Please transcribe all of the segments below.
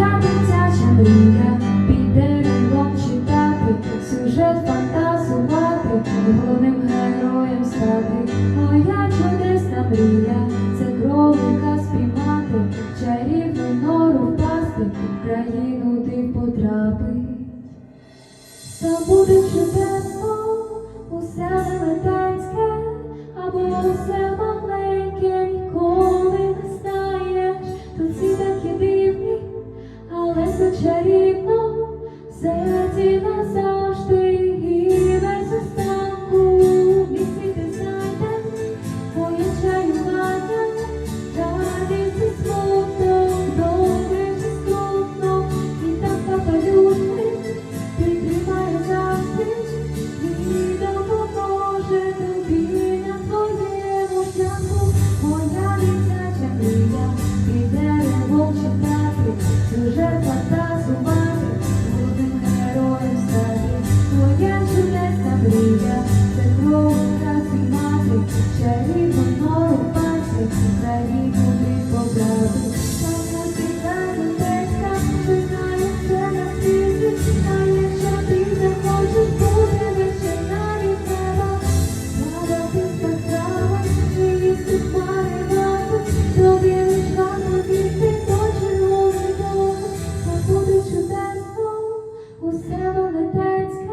моя дитяча мрія, піде рівном читати, сюжет фантазувати, головним героєм стати, моя чудесна мрія, це кролика спіймати, чарівну нору впасти, країну ти потрапить. Забудеш Shut усе велетенське,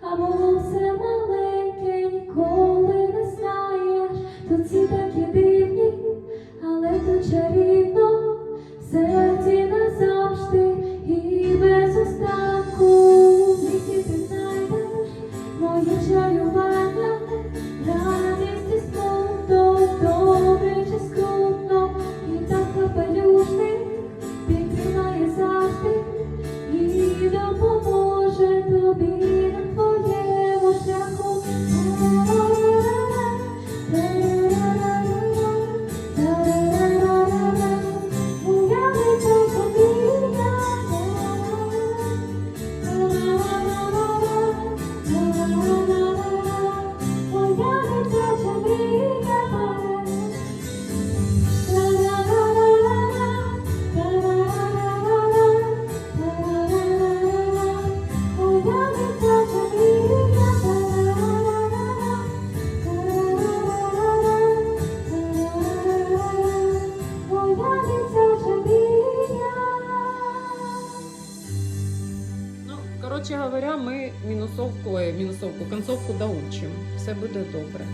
а було все маленьке, ніколи не знаєш, тут ці такі дивні, але тут чарівно, в серці назавжди і без останку. Тільки ти знайдеш мою чарівну. Коротше говоря, ми мінусовку, мінусовку, концовку доучимо. Все буде добре.